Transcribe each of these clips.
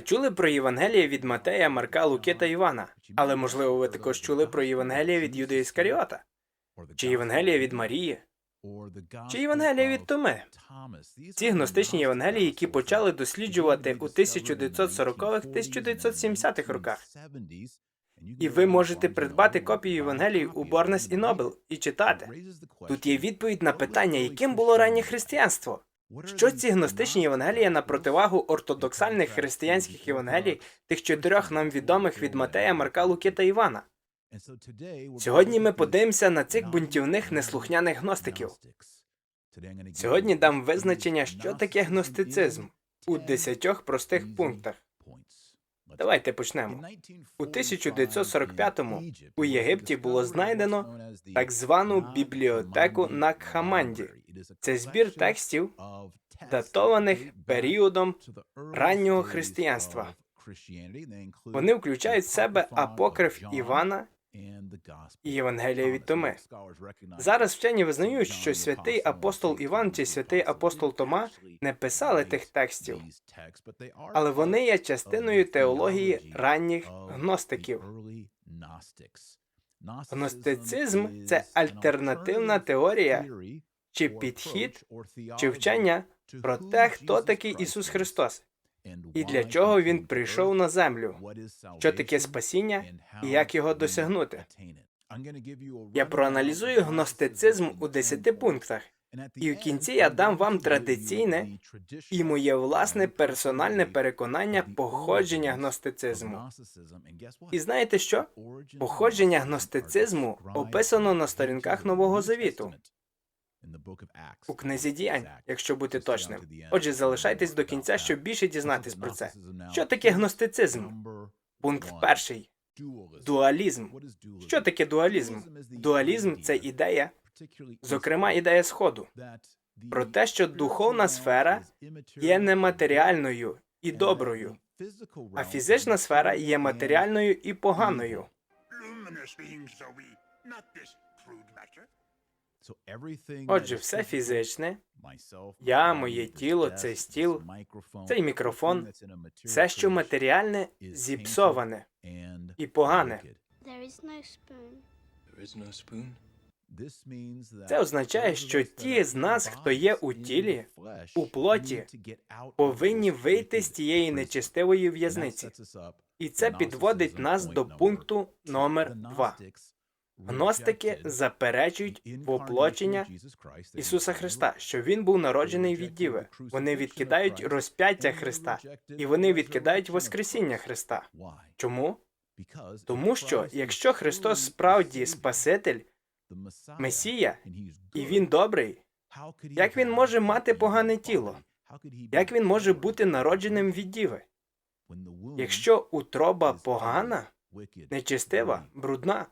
Чули про Євангеліє від Матея, Марка, Луки та Івана? Але можливо ви також чули про Євангеліє від Юда Іскаріота? Чи Євангеліє від Марії? Чи Євангелія від Томи? Ці гностичні Євангелії, які почали досліджувати у 1940-1970-х роках. І ви можете придбати копію Євангелії у Борнес і Нобел і читати. Тут є відповідь на питання, яким було раннє християнство. Що ці гностичні Євангелія на противагу ортодоксальних християнських Євангелій, тих чотирьох нам відомих від Матея, Марка, Луки та Івана? Сьогодні ми подивимося на цих бунтівних неслухняних гностиків. Сьогодні дам визначення, що таке гностицизм у десятьох простих пунктах. Давайте почнемо. У 1945-му у Єгипті було знайдено так звану бібліотеку Накхаманді. Це збір текстів, датованих періодом раннього християнства. Вони включають в себе апокриф Івана і Євангелія від Томи. Зараз вчені визнають, що святий апостол Іван чи святий апостол Тома не писали тих текстів, але вони є частиною теології ранніх гностиків. Гностицизм це альтернативна теорія чи підхід, чи вчення про те, хто такий Ісус Христос, і для чого Він прийшов на землю, що таке спасіння і як його досягнути. Я проаналізую гностицизм у десяти пунктах, і в кінці я дам вам традиційне і моє власне персональне переконання походження гностицизму. І знаєте що? Походження гностицизму описано на сторінках Нового Завіту у книзі діянь, якщо бути точним. Отже, залишайтесь до кінця, щоб більше дізнатись про це. Що таке гностицизм? Пункт перший. Дуалізм. Що таке дуалізм? Дуалізм це ідея, зокрема ідея Сходу, про те, що духовна сфера є нематеріальною і доброю, а фізична сфера є матеріальною і поганою. Отже, все фізичне, я, моє тіло, цей стіл, цей мікрофон, все, що матеріальне, зіпсоване і погане. Це означає, що ті з нас, хто є у тілі, у плоті, повинні вийти з тієї нечистивої в'язниці. І це підводить нас до пункту номер два. Гностики заперечують воплочення Ісуса Христа, що він був народжений від Діви. Вони відкидають розп'яття Христа, і вони відкидають Воскресіння Христа. Чому? Тому що якщо Христос справді Спаситель, Месія, і він добрий, як він може мати погане тіло? Як він може бути народженим від Діви? Якщо утроба погана, нечистива, брудна,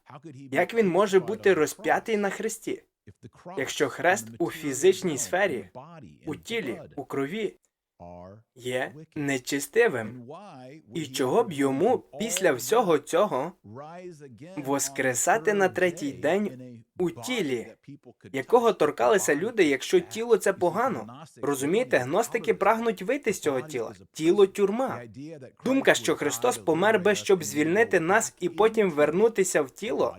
як він може бути розп'ятий на хресті? Якщо хрест у фізичній сфері, у тілі, у крові є нечистивим, і чого б йому після всього цього воскресати на третій день у тілі, якого торкалися люди, якщо тіло це погано? Розумієте, гностики прагнуть вийти з цього тіла. Тіло тюрма. Думка, що Христос помер би, щоб звільнити нас і потім вернутися в тіло,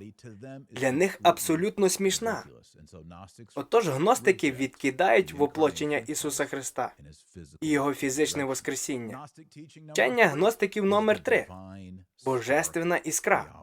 для них абсолютно смішна. Отож, гностики відкидають воплочення Ісуса Христа. і його фізичне воскресіння. Вчення гностиків номер три божественна іскра.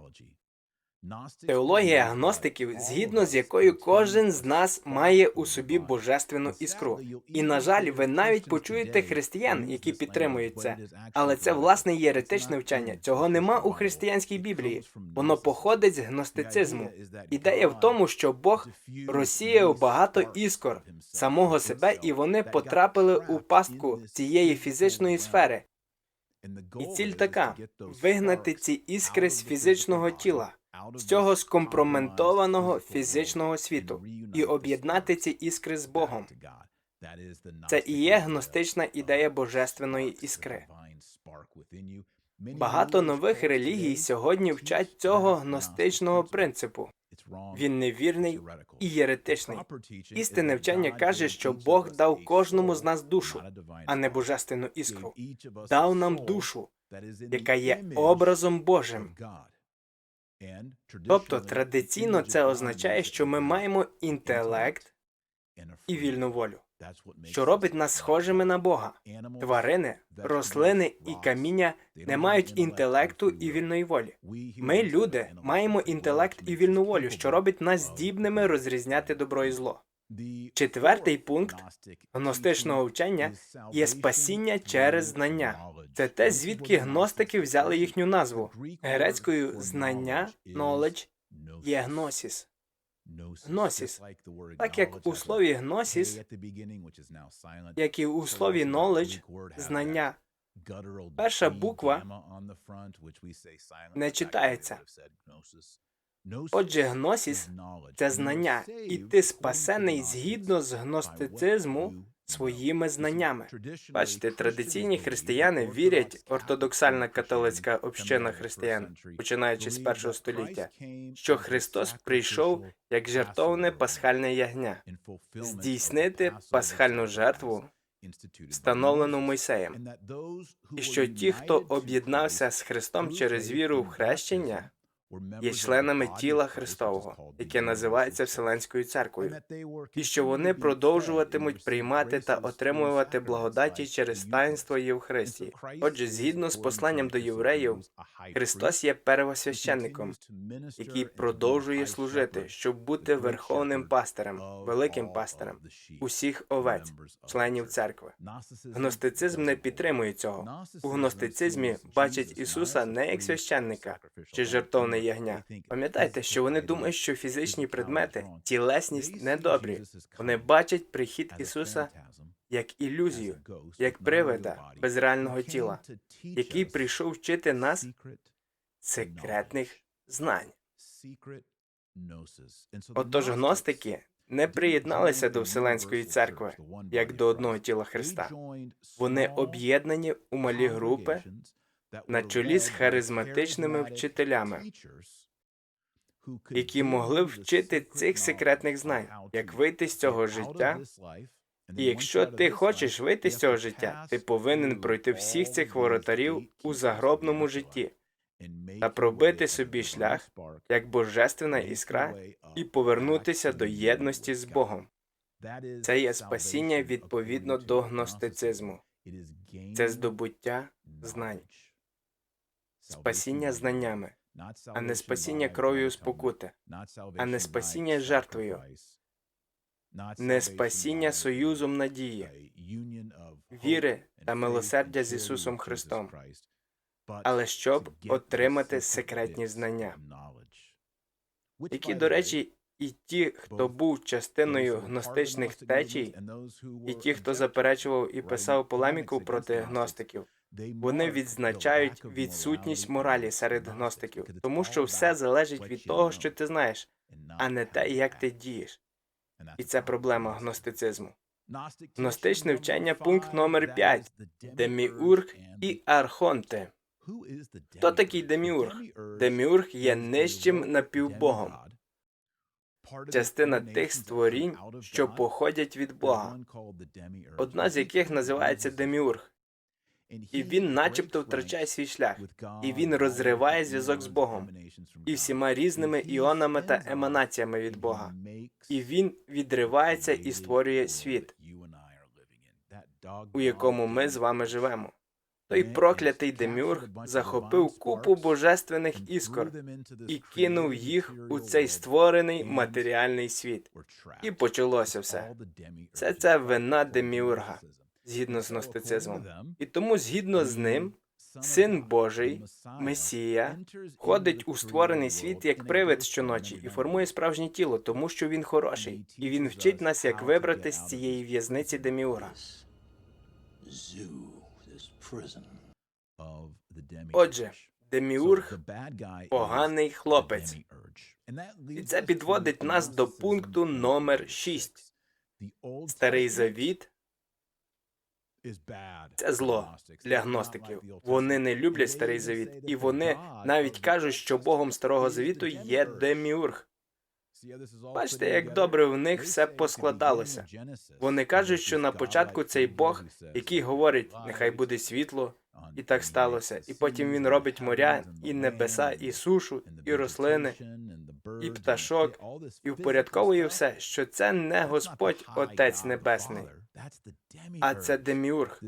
Теологія гностиків, згідно з якою кожен з нас має у собі божественну іскру. І, на жаль, ви навіть почуєте християн, які підтримують це. Але це власне є еретичне вчення. Цього нема у християнській Біблії. Воно походить з гностицизму. Ідея в тому, що Бог розсіяв багато іскор самого себе, і вони потрапили у пастку цієї фізичної сфери. І ціль така вигнати ці іскри з фізичного тіла, з цього скомпроментованого фізичного світу, і об'єднати ці іскри з Богом. Це і є гностична ідея божественної іскри. Багато нових релігій сьогодні вчать цього гностичного принципу. Він невірний і єретичний. Істинне вчення каже, що Бог дав кожному з нас душу, а не божественну іскру. Дав нам душу, яка є образом Божим. Тобто традиційно це означає, що ми маємо інтелект і вільну волю, що робить нас схожими на Бога. Тварини, рослини і каміння не мають інтелекту і вільної волі. Ми, люди, маємо інтелект і вільну волю, що робить нас здібними розрізняти добро і зло. Четвертий пункт гностичного вчення є спасіння через знання. Це те, звідки гностики взяли їхню назву. Грецькою знання, knowledge, є гносіс. Гносіс. Так як у слові гносіс, як і у слові knowledge, знання, перша буква не читається. Отже, гносіс це знання, і ти спасений згідно з гностицизму своїми знаннями. Бачите, традиційні християни вірять, ортодоксальна католицька община християн, починаючи з першого століття, що Христос прийшов як жертовне пасхальне ягня, здійснити пасхальну жертву, встановлену Мойсеєм, і що ті, хто об'єднався з Христом через віру в хрещення, є членами тіла Христового, яке називається Вселенською церквою, і що вони продовжуватимуть приймати та отримувати благодаті через таїнство Євхаристії. Отже, згідно з посланням до євреїв, Христос є первосвященником, який продовжує служити, щоб бути верховним пастирем, великим пастирем усіх овець, членів церкви. Гностицизм не підтримує цього. У гностицизмі бачать Ісуса не як священника чи жертовне ягня. Пам'ятайте, що вони думають, що фізичні предмети, тілесність недобрі. Вони бачать прихід Ісуса як ілюзію, як привида без реального тіла, який прийшов вчити нас секретних знань. Отож, гностики не приєдналися до Вселенської церкви як до одного тіла Христа. Вони об'єднані у малі групи на чолі з харизматичними вчителями, які могли вчити цих секретних знань, як вийти з цього життя. І якщо ти хочеш вийти з цього життя, ти повинен пройти всіх цих воротарів у загробному житті та пробити собі шлях як божественна іскра і повернутися до єдності з Богом. Це є спасіння відповідно до гностицизму. Це здобуття знань, спасіння знаннями, а не спасіння кров'ю спокути, а не спасіння жертвою, не спасіння союзом надії, віри та милосердя з Ісусом Христом, але щоб отримати секретні знання, які, до речі, і ті, хто був частиною гностичних течій, і ті, хто заперечував і писав полеміку проти гностиків, вони відзначають відсутність моралі серед гностиків, тому що все залежить від того, що ти знаєш, а не те, як ти дієш. І це проблема гностицизму. Гностичне вчення пункт номер 5. Деміург і архонти. Хто такий деміург? Деміург є нижчим напівбогом, частина тих створінь, що походять від Бога, одна з яких називається деміург. І він начебто втрачає свій шлях, і він розриває зв'язок з Богом і всіма різними іонами та еманаціями від Бога. І він відривається і створює світ, у якому ми з вами живемо. Той проклятий деміург захопив купу божественних іскор і кинув їх у цей створений матеріальний світ. І почалося все. Все це вина деміурга, згідно з гностицизмом. І тому, згідно з ним, Син Божий, Месія, ходить у створений світ як привид щоночі і формує справжнє тіло, тому що він хороший, і він вчить нас, як вибрати з цієї в'язниці деміура. Отже, деміург поганий хлопець. І це підводить нас до пункту номер 6. Старий завіт це зло для гностиків. Вони не люблять старий завіт, і вони навіть кажуть, що Богом старого завіту є деміург. Бачите, як добре в них все поскладалося. Вони кажуть, що на початку цей Бог, який говорить, нехай буде світло, і так сталося. І потім він робить моря, і небеса, і сушу, і рослини, і пташок, і впорядковує все, що це не Господь Отець Небесний, а це Деміург,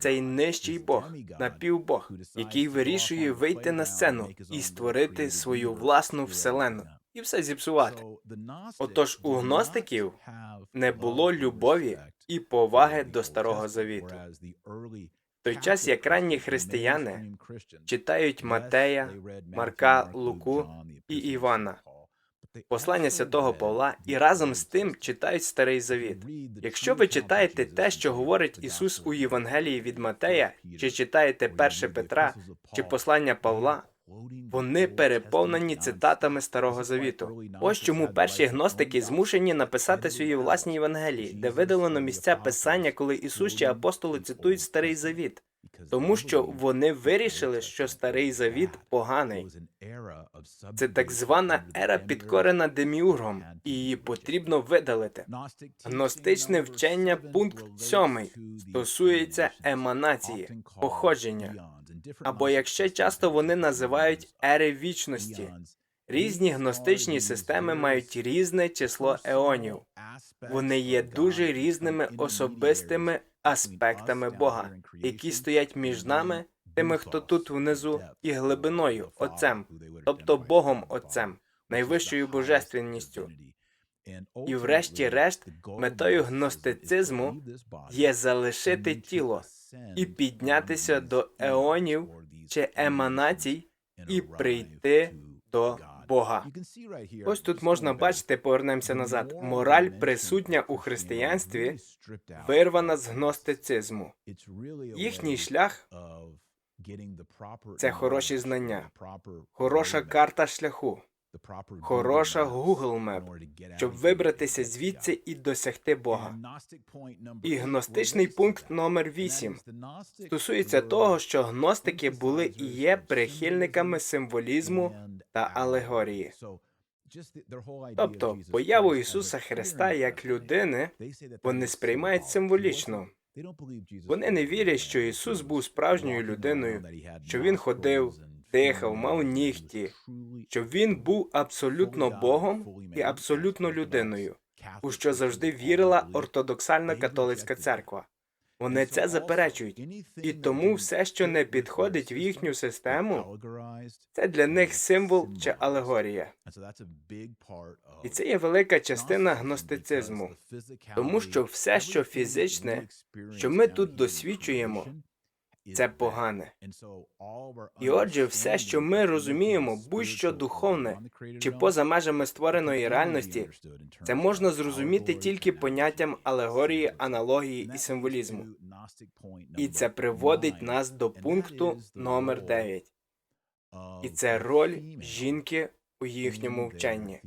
цей нижчий Бог, напівбог, який вирішує вийти на сцену і створити свою власну вселену, і все зіпсувати. Отож у гностиків не було любові і поваги до Старого Завіту. В той час, як ранні християни читають Матея, Марка, Луку і Івана, послання святого Павла, і разом з тим читають Старий Завіт. Якщо ви читаєте те, що говорить Ісус у Євангелії від Матея, чи читаєте 1 Петра, чи послання Павла, вони переповнені цитатами Старого Завіту. Ось чому перші гностики змушені написати свої власні Євангелії, де видалено місця писання, коли Ісус чи апостоли цитують Старий Завіт, тому що вони вирішили, що Старий Завіт поганий. Це так звана ера підкорена деміургом, і її потрібно видалити. Гностичне вчення, пункт 7, стосується еманації, походження, або як ще часто вони називають ери вічності. Різні гностичні системи мають різне число еонів. Вони є дуже різними особистими аспектами Бога, які стоять між нами, тими, хто тут внизу, і глибиною, Отцем, тобто Богом Отцем, найвищою божественністю. І врешті-решт, метою гностицизму є залишити тіло і піднятися до еонів чи еманацій і прийти до Бога. Ось тут можна бачити, повернемося назад. Мораль присутня у християнстві, вирвана з гностицизму. Їхній шлях це хороші знання, хороша карта шляху, хороша Google Map, щоб вибратися звідси і досягти Бога. І гностичний пункт номер 8 стосується того, що гностики були і є прихильниками символізму та алегорії. Тобто появу Ісуса Христа як людини вони сприймають символічно. Вони не вірять, що Ісус був справжньою людиною, що Він ходив, дихав, мав нігті, що Він був абсолютно Богом і абсолютно людиною, у що завжди вірила ортодоксальна католицька церква. Вони це заперечують, і тому все, що не підходить в їхню систему, це для них символ чи алегорія. І це є велика частина гностицизму, тому що все, що фізичне, що ми тут досвідчуємо, це погане. І отже, все, що ми розуміємо, будь-що духовне чи поза межами створеної реальності, це можна зрозуміти тільки поняттям алегорії, аналогії і символізму. І це приводить нас до пункту номер 9. І це роль жінки у їхньому вченні.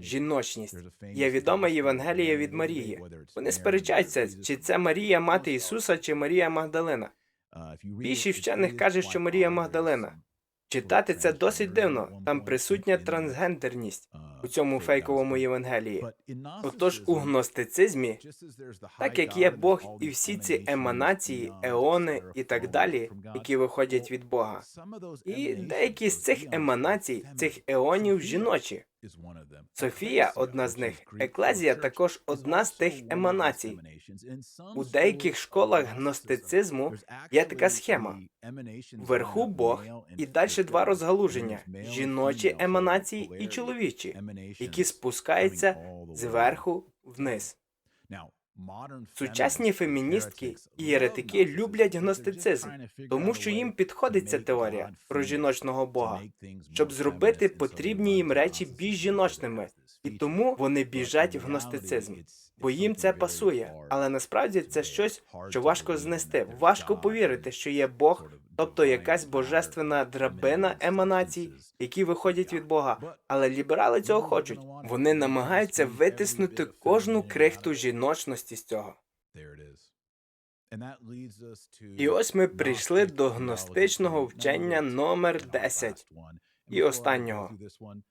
Жіночність є відома Євангелія від Марії. Вони сперечаються, чи це Марія мати Ісуса, чи Марія Магдалина. Більшість вчених каже, що Марія Магдалина. Читати це досить дивно. Там присутня трансгендерність у цьому фейковому Євангелії. Отож, у гностицизмі, так як є Бог і всі ці еманації, еони і так далі, які виходять від Бога, і деякі з цих еманацій, цих еонів жіночі. Софія одна з них. Еклезія також одна з тих еманацій. У деяких школах гностицизму є така схема: вверху Бог і далі два розгалуження: жіночі еманації і чоловічі, які спускаються зверху вниз. Сучасні феміністки і єретики люблять гностицизм, тому що їм підходить ця теорія про жіночного бога, щоб зробити потрібні їм речі більш жіночними, і тому вони біжать в гностицизм, бо їм це пасує. Але насправді це щось, що важко знести. Важко повірити, що є Бог, тобто якась божественна драбина еманацій, які виходять від Бога. Але ліберали цього хочуть. Вони намагаються витиснути кожну крихту жіночності з цього. І ось ми прийшли до гностичного вчення номер 10. і останнього.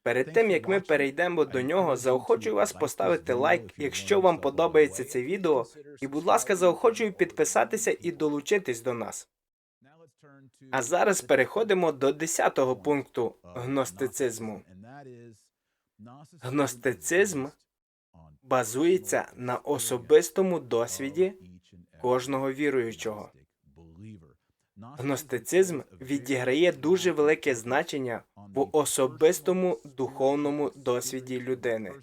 Перед тим як ми перейдемо до нього, заохочую вас поставити лайк, якщо вам подобається це відео, і, будь ласка, заохочую підписатися і долучитись до нас. А зараз переходимо до 10-го пункту гностицизму. Гностицизм базується на особистому досвіді кожного віруючого. Гностицизм відіграє дуже велике значення в особистому духовному досвіді людини.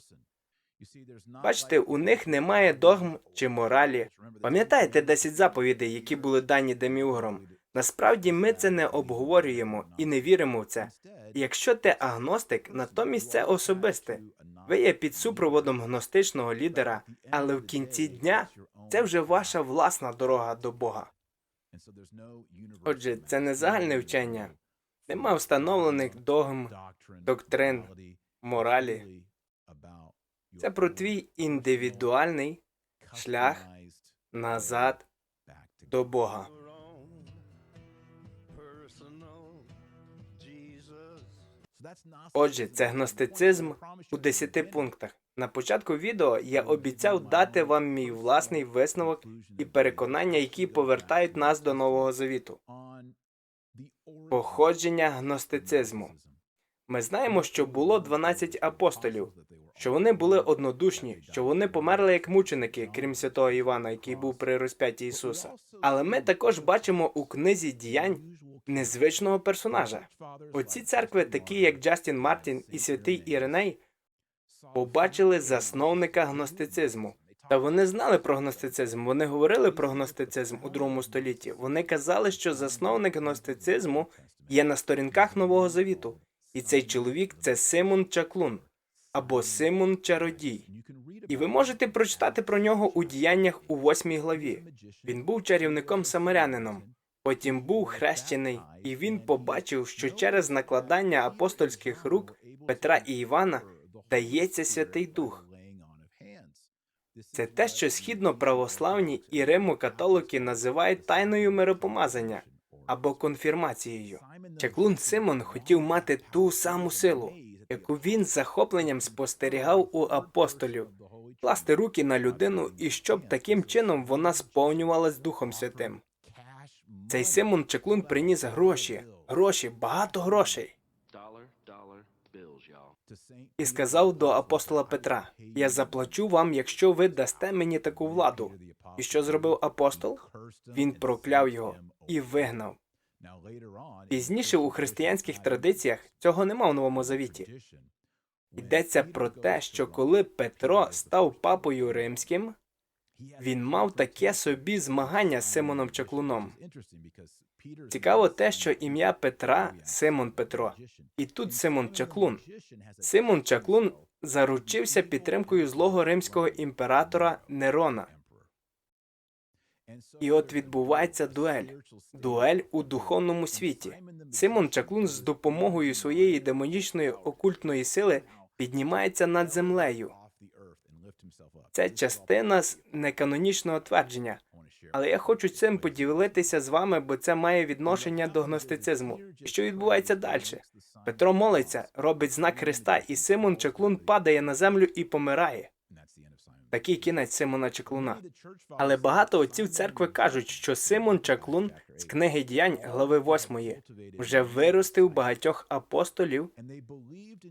Бачите, у них немає догм чи моралі. Пам'ятаєте 10 заповідей, які були дані Деміугром? Насправді ми це не обговорюємо і не віримо в це. Якщо ти агностик, натомість це особисте. Ви є під супроводом гностичного лідера, але в кінці дня це вже ваша власна дорога до Бога. Отже, це не загальне вчення. Нема встановлених догм, доктрин, моралі. Це про твій індивідуальний шлях назад до Бога. Отже, це гностицизм у 10 пунктах. На початку відео я обіцяв дати вам мій власний висновок і переконання, які повертають нас до Нового Завіту. Походження гностицизму. Ми знаємо, що було 12 апостолів, що вони були однодушні, що вони померли як мученики, крім святого Івана, який був при розп'ятті Ісуса. Але ми також бачимо у книзі діянь незвичного персонажа. Оці церкви, такі як Джастін Мартін і святий Іриней, побачили засновника гностицизму. Та вони знали про гностицизм. Вони говорили про гностицизм у другому столітті. Вони казали, що засновник гностицизму є на сторінках Нового Завіту, і цей чоловік це Симон Чаклун або Симон Чародій. І ви можете прочитати про нього у діяннях у восьмій главі. Він був чарівником самарянином. Потім був хрещений, і він побачив, що через накладання апостольських рук Петра і Івана дається Святий Дух. Це те, що східно-православні і римо-католики називають тайною миропомазання або конфірмацією. Чаклун Симон хотів мати ту саму силу, яку він з захопленням спостерігав у апостолів, класти руки на людину і щоб таким чином вона сповнювалась Духом Святим. Цей Симон Чаклун приніс гроші, гроші, багато грошей. І сказав до апостола Петра: Я заплачу вам, якщо ви дасте мені таку владу. І що зробив апостол? Він прокляв його і вигнав. Пізніше у християнських традиціях цього нема в новому завіті. Йдеться про те, що коли Петро став папою римським, він мав таке собі змагання з Симоном Чаклуном. Цікаво те, що ім'я Петра Симон Петро, і тут Симон Чаклун. Симон Чаклун заручився підтримкою злого римського імператора Нерона. І от відбувається дуель. Дуель у духовному світі. Симон Чаклун з допомогою своєї демонічної окультної сили піднімається над землею. Це частина з неканонічного твердження. Але я хочу цим поділитися з вами, бо це має відношення до гностицизму. Що відбувається далі? Петро молиться, робить знак Христа, і Симон Чаклун падає на землю і помирає. Такий кінець Симона Чаклуна. Але багато отців церкви кажуть, що Симон Чаклун з книги діянь глави 8 вже виростив багатьох апостолів,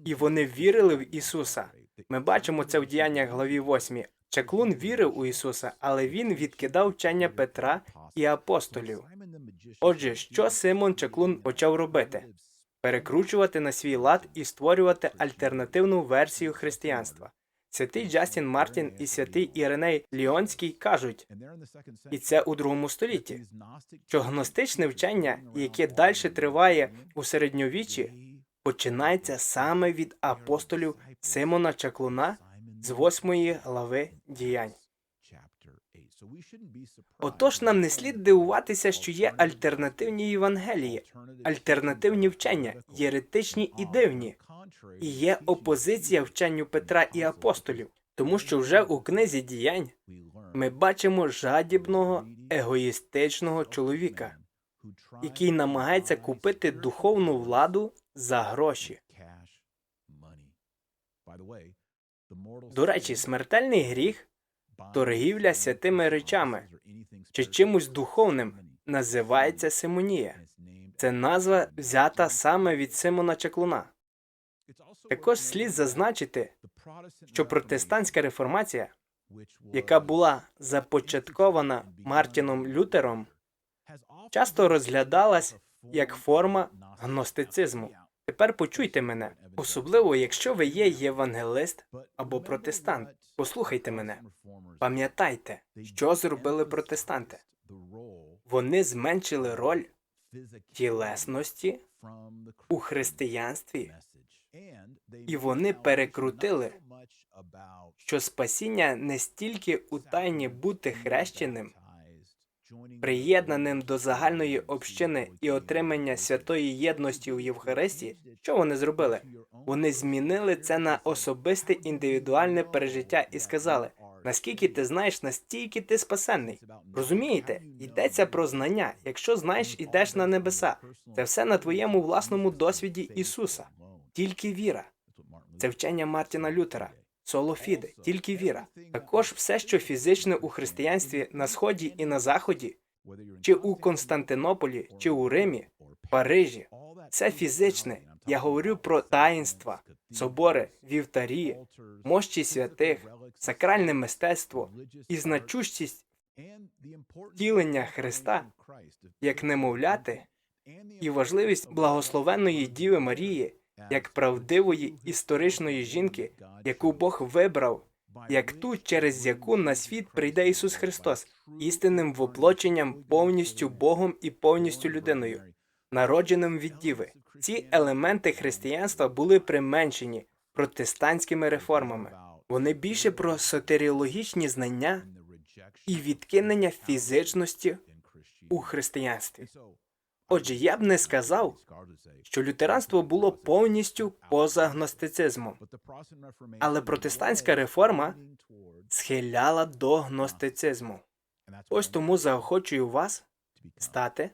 і вони вірили в Ісуса. Ми бачимо це в діяннях главі 8. Чаклун вірив у Ісуса, але він відкидав вчення Петра і апостолів. Отже, що Симон Чаклун почав робити? Перекручувати на свій лад і створювати альтернативну версію християнства. Святий Джастін Мартін і святий Іриней Ліонський кажуть, і це у другому столітті, що гностичне вчення, яке далі триває у середньовіччі, починається саме від апостолів Симона Чаклуна з восьмої глави діянь. Отож, нам не слід дивуватися, що є альтернативні Євангелії, альтернативні вчення, єретичні і дивні, і є опозиція вченню Петра і апостолів, тому що вже у книзі діянь ми бачимо жадібного, егоїстичного чоловіка, який намагається купити духовну владу за гроші. До речі, смертельний гріх торгівля святими речами чи чимось духовним називається симонія. Це назва взята саме від Симона Чаклуна. Також слід зазначити, що протестантська реформація, яка була започаткована Мартіном Лютером, часто розглядалась як форма гностицизму. Тепер почуйте мене, особливо якщо ви є євангелист або протестант. Послухайте мене. Пам'ятайте, що зробили протестанти. Вони зменшили роль тілесності у християнстві, і вони перекрутили, що спасіння не стільки у тайні бути хрещеним, приєднаним до загальної общини і отримання святої єдності у Євхаристії, що вони зробили? Вони змінили це на особисте індивідуальне пережиття і сказали: наскільки ти знаєш, настільки ти спасенний. Розумієте? Йдеться про знання. Якщо знаєш, ідеш на небеса. Це все на твоєму власному досвіді Ісуса. Тільки віра. Це вчення Мартіна Лютера. Соло фіде, тільки віра. Також все, що фізичне у християнстві на сході і на заході, чи у Константинополі, чи у Римі, Парижі, це фізичне. Я говорю про таїнства, собори, вівтарі, мощі святих, сакральне мистецтво і значущість втілення Христа як немовляти і важливість благословенної Діви Марії як правдивої історичної жінки, яку Бог вибрав, як ту, через яку на світ прийде Ісус Христос, істинним воплоченням повністю Богом і повністю людиною, народженим від Діви. Ці елементи християнства були применшені протестантськими реформами. Вони більше про сотеріологічні знання і відкинення фізичності у християнстві. Отже, я б не сказав, що лютеранство було повністю поза гностицизмом, але протестантська реформа схиляла до гностицизму. Ось тому заохочую вас стати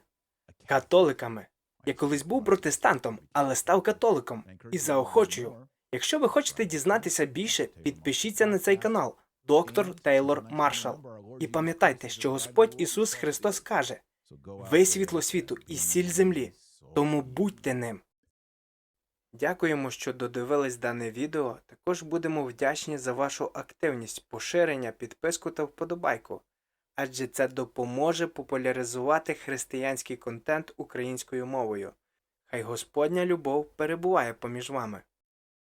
католиками. Я колись був протестантом, але став католиком і заохочую. Якщо ви хочете дізнатися більше, підпишіться на цей канал, доктор Тейлор Маршал. І пам'ятайте, що Господь Ісус Христос каже: ви світло світу і сіль землі, тому будьте ним. Дякуємо, що додивились дане відео. Також будемо вдячні за вашу активність, поширення, підписку та вподобайку, адже це допоможе популяризувати християнський контент українською мовою. Хай Господня любов перебуває поміж вами.